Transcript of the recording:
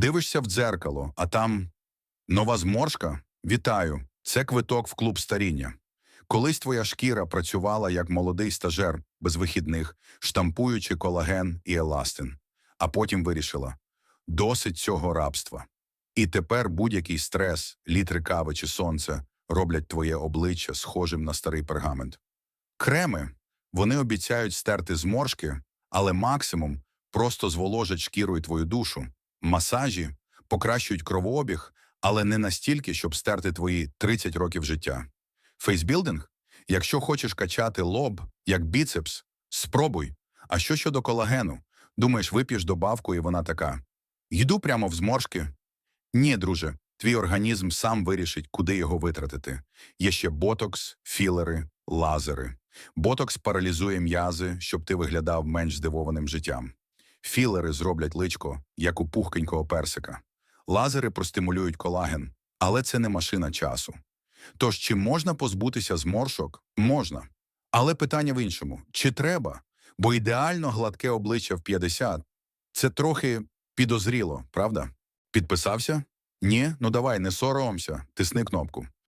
Дивишся в дзеркало, а там нова зморшка? Вітаю! Це квиток в клуб старіння. Колись твоя шкіра працювала як молодий стажер без вихідних, штампуючи колаген і еластин, а потім вирішила – досить цього рабства. І тепер будь-який стрес, літри кави чи сонце роблять твоє обличчя схожим на старий пергамент. Креми вони обіцяють стерти зморшки, але максимум просто зволожать шкіру і твою душу. Масажі покращують кровообіг, але не настільки, щоб стерти твої 30 років життя. Фейсбілдинг? Якщо хочеш качати лоб, як біцепс, спробуй. А що щодо колагену? Думаєш, вип'єш добавку, і вона така. Йду прямо в зморшки? Ні, друже, твій організм сам вирішить, куди його витратити. Є ще ботокс, філери, лазери. Ботокс паралізує м'язи, щоб ти виглядав менш здивованим життям. Філери зроблять личко, як у пухкенького персика. Лазери простимулюють колаген, але це не машина часу. Тож, чи можна позбутися зморшок? Можна. Але питання в іншому: чи треба? Бо ідеально гладке обличчя в 50 – це трохи підозріло, правда? Підписався? Ні? Ну давай, не соромся, тисни кнопку.